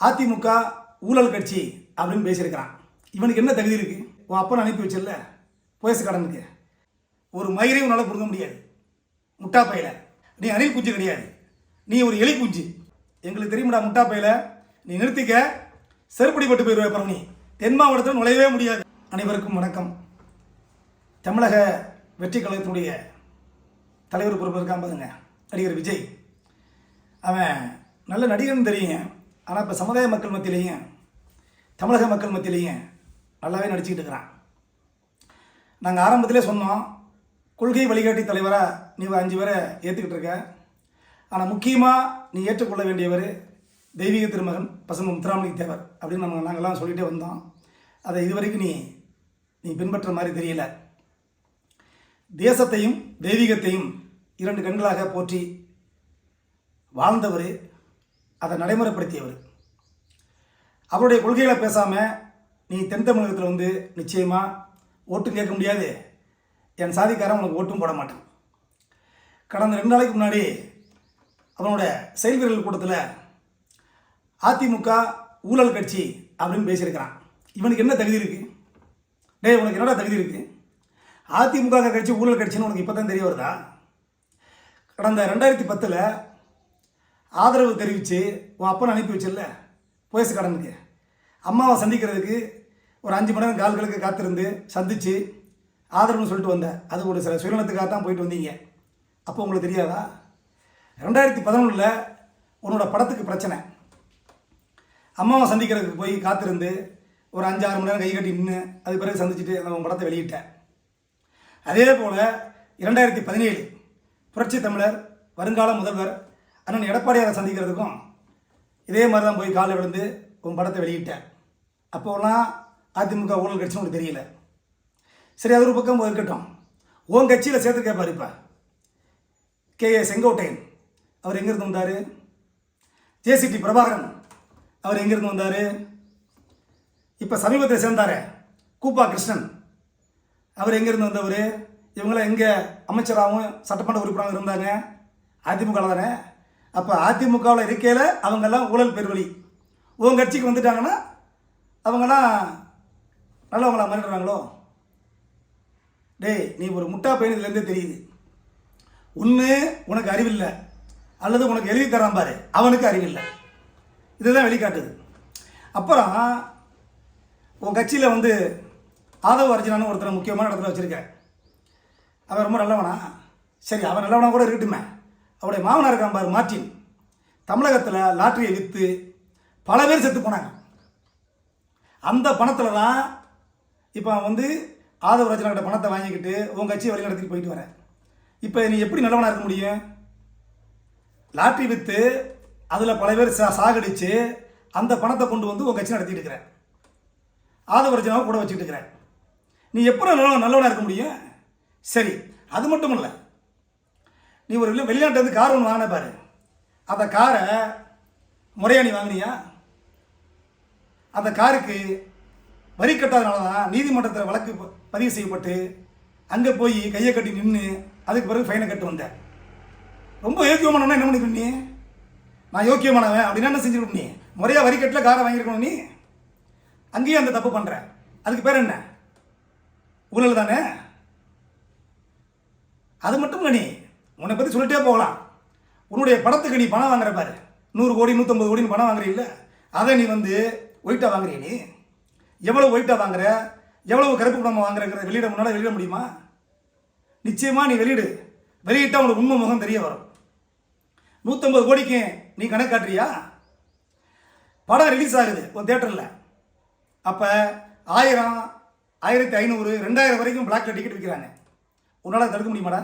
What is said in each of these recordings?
அதிமுக ஊழல் கட்சி அப்படின்னு பேசியிருக்கிறான். இவனுக்கு என்ன தகுதி இருக்கு? உன் அப்பனை அனுப்பி வச்சிடல புயசு கடனுக்கு ஒரு மயிரையும் உன்னால் கொடுக்க முடியாது. முட்டா பையில. நீ அணில் குஞ்சு கிடையாது. நீ ஒரு எலி குஞ்சு. எங்களுக்கு தெரியுமாடா முட்டா பையில. நீ நிறுத்திக்க. செருப்படிப்பட்டு போயிடுவே அப்புறம் நீ. தென் மாவட்டத்தில் நுழையவே முடியாது. அனைவருக்கும் வணக்கம். தமிழக வெற்றி கழகத்தினுடைய தலைவர் பொறுப்பு இருக்கான் பாருங்க நடிகர் விஜய். அவன் நல்ல நடிகர்னு தெரியும். ஆனால் இப்போ சமுதாய மக்கள் மத்தியிலையும் தமிழக மக்கள் மத்தியிலையும் நல்லாவே நடிச்சுக்கிட்டு இருக்கிறான். நாங்கள் ஆரம்பத்திலே சொன்னோம் கொள்கை வழிகாட்டி தலைவராக நீ அஞ்சு பேரை ஏற்றுக்கிட்டு இருக்க. ஆனால் முக்கியமாக நீ ஏற்றுக்கொள்ள வேண்டியவர் தெய்வீக திருமகன் பசங்க முத்துராமலிங்க தேவர் அப்படின்னு நம்ம நாங்கள்லாம் சொல்லிகிட்டே வந்தோம். அதை இதுவரைக்கும் நீ நீ பின்பற்ற மாதிரி தெரியல. தேசத்தையும் தெய்வீகத்தையும் இரண்டு கண்களாக போற்றி வாழ்ந்தவர் அதை நடைமுறைப்படுத்தியவர். அவருடைய கொள்கைகளை பேசாமல் நீ தென் தமிழகத்தில் வந்து நிச்சயமாக ஓட்டும் கேட்க முடியாது. என் சாதிக்காரன் உனக்கு ஓட்டும் போட மாட்டேன். கடந்த ரெண்டு நாளைக்கு முன்னாடி அவனோட செயல் வீரர்கள் கூட்டத்தில் அதிமுக ஊழல் கட்சி அப்படின்னு பேசியிருக்கிறான். இவனுக்கு என்ன தகுதி இருக்குது டேய் உனக்கு என்னடா தகுதி இருக்குது அதிமுக கட்சி ஊழல் கட்சின்னு உனக்கு இப்போ தான் தெரிய வருதா? கடந்த ரெண்டாயிரத்தி பத்தில் ஆதரவு தெரிவித்து உன் அப்பனை அனுப்பி வச்சிடல போயசு கடனுக்கு அம்மாவை சந்திக்கிறதுக்கு ஒரு அஞ்சு மணி நேரம் கால்களுக்கு காத்திருந்து சந்தித்து ஆதரவுன்னு சொல்லிட்டு வந்தேன் அது ஒரு சில சுயநலத்துக்காக தான் போயிட்டு வந்தீங்க. அப்போ உங்களுக்கு தெரியாதா? ரெண்டாயிரத்தி பதினொன்றில் உன்னோட படத்துக்கு பிரச்சனை. அம்மாவை சந்திக்கிறதுக்கு போய் காத்திருந்து ஒரு அஞ்சாறு மணி நேரம் கை கட்டி நின்று அது பிறகு சந்திச்சுட்டு அந்த உன் படத்தை வெளியிட்டேன். அதே போல் இரண்டாயிரத்தி பதினேழு புரட்சி தமிழர் வருங்கால முதல்வர் அண்ணன் எடப்பாடியாரை சந்திக்கிறதுக்கும் இதே மாதிரி தான் போய் காலை விழுந்து உன் படத்தை வெளியிட்டேன். அப்போலாம் அதிமுக ஊழல் கட்சின்னு உனக்கு தெரியல. சரி அது ஒரு பக்கம் இருக்கட்டும். உன் கட்சியில் சேர்த்து கேட்பார் இப்போ. K A Sengottaiyan. அவர் எங்கேருந்து வந்தார்? ஜேசிடி பிரபாகரன். அவர் எங்கேருந்து வந்தார்? இப்போ சமீபத்தில் சேர்ந்தாரே கூப்பா கிருஷ்ணன். அவர் எங்கேருந்து வந்தவர்? இவங்களாம் எங்கே அமைச்சராகவும் சட்டமன்ற உறுப்பினராகவும் இருந்தாங்க. அதிமுக தானே அப்போ அதிமுகவில் இருக்கையில் அவங்கெல்லாம் ஊழல் பெருவழி. உன் கட்சிக்கு வந்துட்டாங்கன்னா அவங்கெல்லாம் நல்லவங்களா மாறிடுறாங்களோ டேய் நீ ஒரு முட்டா பயணத்துலேருந்தே தெரியுது. ஒன்று உனக்கு அறிவில்லை. அல்லது உனக்கு எழுதி தரான் பாரு. அவனுக்கு அறிவில்லை. இதுதான் வெளிக்காட்டுது. அப்புறம் உன் கட்சியில் வந்து ஆதவ அர்ஜுனான்னு ஒருத்தரை முக்கியமான இடத்துல வச்சுருக்க. அவன் ரொம்ப நல்லவனா? சரி அவன் நல்லவனா கூட இருக்கட்டுமே. அவருடைய மாமனார் இருக்கான் பாரு மார்டின். தமிழகத்தில் லாட்டரியை விற்று பல பேர் செத்து போனாங்க. அந்த பணத்தில் தான் இப்போ வந்து ஆதவ ரச்சனாக்கிட்ட பணத்தை வாங்கிக்கிட்டு உன் கட்சியை வழி நடத்திட்டு போயிட்டு வரேன் இப்போ நீ எப்படி நல்லவனாக இருக்க முடியும்? லாட்ரி விற்று அதில் பல பேர் சா சாகடிச்சு அந்த பணத்தை கொண்டு வந்து உன் கட்சி நடத்திட்டு இருக்கிற. ஆதவ ரச்சனாவை கூட வச்சுக்கிட்டு இருக்கிறேன் நீ எப்போ நல்ல நல்லவனாக இருக்க முடியும்? சரி அது மட்டும் இல்லை. நீ ஒரு வெளிநாட்டிலேருந்து கார் ஒன்று வாங்கின பாரு. அந்த காரை முறையா நீ வாங்கினியா? அந்த காருக்கு வரி கட்டாதனால தான் நீதிமன்றத்தில் வழக்கு பதிவு செய்யப்பட்டு அங்கே போய் கையை கட்டி நின்று அதுக்கு பிறகு ஃபைனை கட்டு வந்தேன் ரொம்ப யோக்கியமானவனா என்ன பண்ணி நீ நான் யோக்கியமானவன் அப்படின்னா என்ன செஞ்சுருக்கணும் நீ? முறையாக வரி கட்டில் காரை வாங்கியிருக்கணும் நீ? அங்கேயும் அந்த தப்பு பண்ணுற அதுக்கு பேர் என்ன? ஊழல் தானே? அது மட்டும் இல்லை நீ. உன்னை பற்றி சொல்லிட்டே போகலாம். உன்னுடைய படத்துக்கு நீ பணம் வாங்குற பாரு. நூறு கோடி நூற்றம்பது கோடின்னு பணம் வாங்குறீல்ல? அதை நீ வந்து ஒயிட்டாக வாங்குறிய நீ? எவ்வளோ ஒயிட்டாக வாங்குற? எவ்வளோ கருப்பு பணம் வாங்குறங்கிறத வெளியிட முன்னால் வெளியிட முடியுமா? நிச்சயமாக நீ வெளியிடு. வெளியிட்டால் உனக்கு உண்மை முகம் தெரிய வரும். நூற்றம்பது கோடிக்கு நீ கணக்கு காட்டுறியா? படம் ரிலீஸ் ஆகுது ஒரு தேட்டரில் அப்போ ஆயிரம் ஆயிரத்தி ஐநூறு ரெண்டாயிரம் வரைக்கும் பிளாக்ல டிக்கெட் விற்கிறாங்க உன்னால் தடுக்க முடியுமாடா?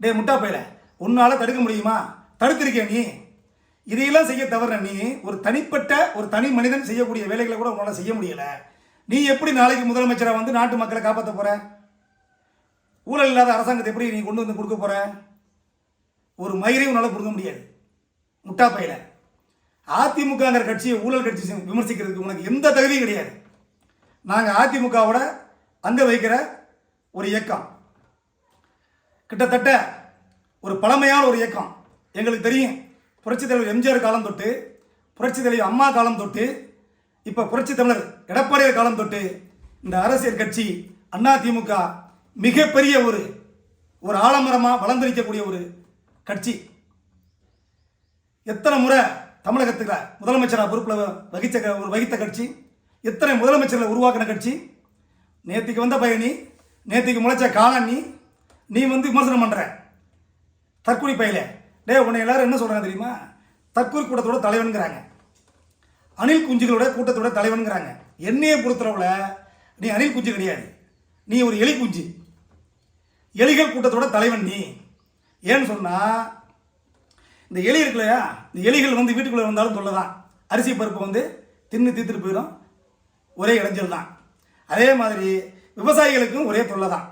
டே முட்டா பையல உன்னால் தடுக்க முடியுமா? தடுத்திருக்கே நீ? இதையெல்லாம் செய்ய தவற நீ ஒரு தனிப்பட்ட ஒரு தனி மனிதன் செய்யக்கூடிய வேலைகளை கூட உன்னால் செய்ய முடியலை. நீ எப்படி நாளைக்கு முதலமைச்சராக வந்து நாட்டு மக்களை காப்பாற்ற போற? ஊழல் இல்லாத அரசாங்கத்தை எப்படி நீ கொண்டு வந்து கொடுக்க போற? ஒரு மயிரையும் உன்னால் கொடுக்க முடியாது. முட்டா பையில. அதிமுகங்கிற கட்சியை ஊழல் கட்சி விமர்சிக்கிறதுக்கு உனக்கு எந்த தகுதியும் கிடையாது. நாங்கள் அதிமுகவோட அங்கே வைக்கிற ஒரு இயக்கம். கிட்டத்தட்ட ஒரு பழமையான ஒரு இயக்கம். எங்களுக்கு தெரியும். புரட்சித் தலைவர் எம்ஜிஆர் காலம் தொட்டு புரட்சி தலைவர் அம்மா காலம் தொட்டு இப்போ புரட்சி தமிழர் எடப்பாடியார் காலம் தொட்டு இந்த அரசியல் கட்சி அண்ணா திமுக மிகப்பெரிய ஒரு ஒரு ஆலமரமாக வளர்ந்து நிற்கக்கூடிய ஒரு கட்சி. எத்தனை முறை தமிழகத்தில் முதலமைச்சராக பொறுப்பில் வகித்த க- ஒரு வகித்த கட்சி எத்தனை முதலமைச்சர்களை உருவாக்கின கட்சி. நேற்றுக்கு வந்த பயணி நேற்றுக்கு முளைச்ச காளான் நீ வந்து விமர்சனம் பண்ணுற தற்கொலை பயில. டே உன்னை எல்லாரும் என்ன சொல்கிறாங்க தெரியுமா? தற்கொலை கூட்டத்தோட தலைவனுங்கிறாங்க. அணில் குஞ்சுகளோட கூட்டத்தோட தலைவனுங்கிறாங்க. என்னையை பொறுத்தளவில் நீ அணில் குஞ்சு கிடையாது. நீ ஒரு எலி குஞ்சு. எலிகள் கூட்டத்தோட தலைவன் நீ. ஏன்னு சொன்னால் இந்த எலி இருக்குல்லையா இந்த எலிகள் வந்து வீட்டுக்குள்ளே வந்தாலும் தொல்லை தான் அரிசி பருப்பு வந்து தின்னு தீத்துட்டு போயிடும். ஒரே இடைஞ்சல் தான் அதே மாதிரி விவசாயிகளுக்கும் ஒரே தொல்லை தான்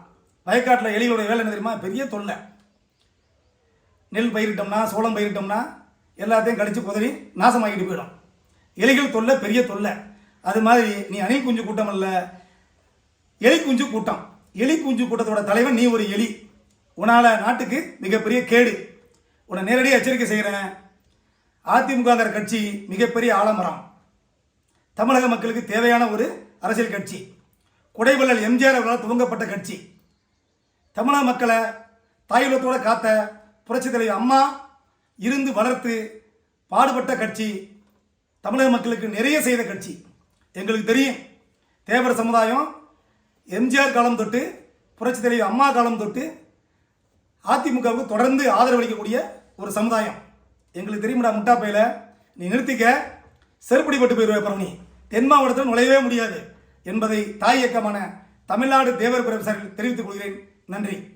வயக்காட்டில் எலிகளுடைய வேலை என்ன தெரியுமா? பெரிய தொல்லை. நெல் பயிரிட்டோம்னா சோளம் பயிரிட்டோம்னா எல்லாத்தையும் கடிச்சு குதறி நாசமாக்கிட்டு போயிடும். எலிகள் தொல்லை பெரிய தொல்லை. அது மாதிரி நீ அணில் குஞ்சு கூட்டம் அல்ல எலி குஞ்சு கூட்டம். எலி குஞ்சு கூட்டத்தோட தலைவன் நீ ஒரு எலி. உன்னால நாட்டுக்கு மிகப்பெரிய கேடு. உன்னை நேரடியாக எச்சரிக்கை செய்கிறேன் அதிமுகங்கிற கட்சி மிகப்பெரிய ஆலமரம். தமிழக மக்களுக்கு தேவையான ஒரு அரசியல் கட்சி. குடைவள்ளல் எம்ஜிஆர் அவர்களால் துவங்கப்பட்ட கட்சி. தமிழா மக்களை தாயுலத்தோட காத்த புரட்சி தலைவர் அம்மா இருந்து வளர்த்து பாடுபட்ட கட்சி தமிழக மக்களுக்கு நிறைய செய்த கட்சி. எங்களுக்கு தெரியும் தேவர் சமுதாயம் எம்ஜிஆர் காலம் தொட்டு புரட்சி தலைவி அம்மா காலம் தொட்டு அதிமுகவுக்கு தொடர்ந்து ஆதரவு அளிக்கக்கூடிய ஒரு சமுதாயம். எங்களுக்கு தெரியும்டா முட்டா பையில நீ நிறுத்திக்க செருப்படிப்பட்டு போயிடுவே பரவணி தென் மாவட்டத்தில் நுழையவே முடியாது என்பதை தாய் இயக்கமான தமிழ்நாடு தேவர் பிரபு தெரிவித்துக் கொள்கிறேன். நன்றி.